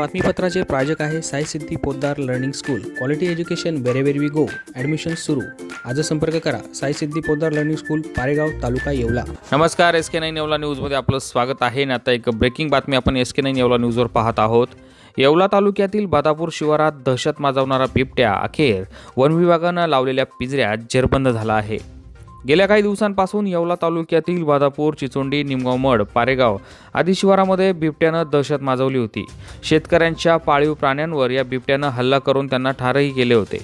बातमीपत्राचे प्रायोजक आहे Sai Siddhi Poddar learning school. Quality education wherever we go admission सुरू. आज संपर्क करा. Sai Siddhi Poddar learning school Paregaon taluka Yeola. नमस्कार एस के नाईन येवला न्यूजमध्ये आपलं स्वागत आहे. आणि आता एक ब्रेकिंग बातमी आपण एस के नाईन येवला न्यूजवर पाहत आहोत. येवला तालुक्यातील बादापूर शिवारात दहशत माजवणारा बिबट्या अखेर वन विभागानं लावलेल्या पिंजऱ्यात जेरबंद झाला आहे. गेल्या काही दिवसांपासून येवला तालुक्यातील बादापूर चिचोंडी निमगाव मड पारेगाव आदी शिवारामध्ये बिबट्यानं दहशत माजवली होती. शेतकऱ्यांच्या पाळीव प्राण्यांवर या बिबट्यानं हल्ला करून त्यांना ठारही केले होते.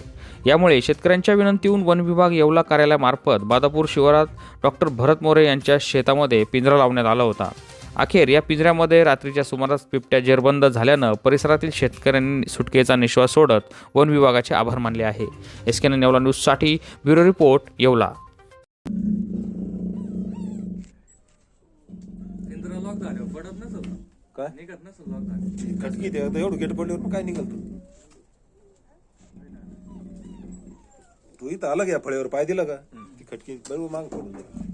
यामुळे शेतकऱ्यांच्या विनंतीहून वन विभाग येवला कार्यालयामार्फत बादापूर शिवारात डॉक्टर भरत मोरे यांच्या शेतामध्ये पिंजरा लावण्यात आला होता. अखेर या पिंजऱ्यामध्ये रात्रीच्या सुमारास बिबट्या जेरबंद झाल्यानं परिसरातील शेतकऱ्यांनी सुटकेचा निश्वास सोडत वन विभागाचे आभार मानले आहे. एस के नेवला न्यूजसाठी ब्युरो रिपोर्ट येवला. लॉक झाल्यावर पडत नसेल ना? काय? निघत नसेल लॉक झाल्यावर खटकी ते आता एवढं गेट पडल्यावर मग काय निघाल तू? तू इथं आला या फळ्यावर पाय दिला का? ती खटकी बरोबर माग पडून जाईल.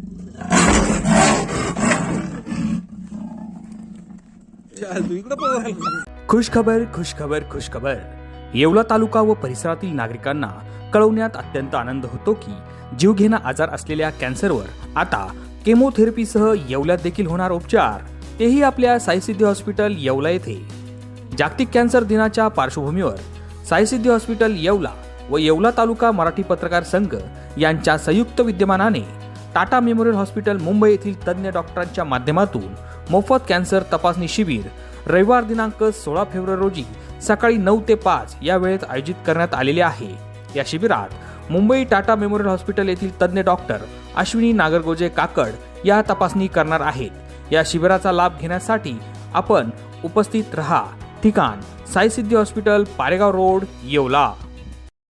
चल, तू इकडं पळून खुशखबर खुशखबर खुशखबर. येवला तालुका व परिसरातील नागरिकांना कळवण्यात अत्यंत आनंद होतो की जीवघेणा आजार असलेल्या कॅन्सरवर आता केमोथेरपीसह येवल्यात देखील होणार उपचार. तेही आपल्या साईसिद्धी हॉस्पिटल येवला येथे. जागतिक कॅन्सर दिनाच्या पार्श्वभूमीवर साईसिद्धी हॉस्पिटल येवला व येवला तालुका मराठी पत्रकार संघ यांच्या संयुक्त विद्यमानाने टाटा मेमोरियल हॉस्पिटल मुंबई येथील तज्ज्ञ डॉक्टरांच्या माध्यमातून मोफत कॅन्सर तपासणी शिबिर रविवार दिनांक सोळा फेब्रुवारी रोजी सकाळी नऊ ते पाच या वेळेत आयोजित करण्यात आलेले आहे. या शिबिरात मुंबई टाटा मेमोरियल हॉस्पिटल येथील तज्ज्ञ डॉक्टर अश्विनी नागरगोजे काकड या तपासणी करणार आहेत. या शिबिराचा लाभ घेण्यासाठी आपण उपस्थित रहा. ठिकाण साईसिद्धी हॉस्पिटल पारेगाव रोड येवला.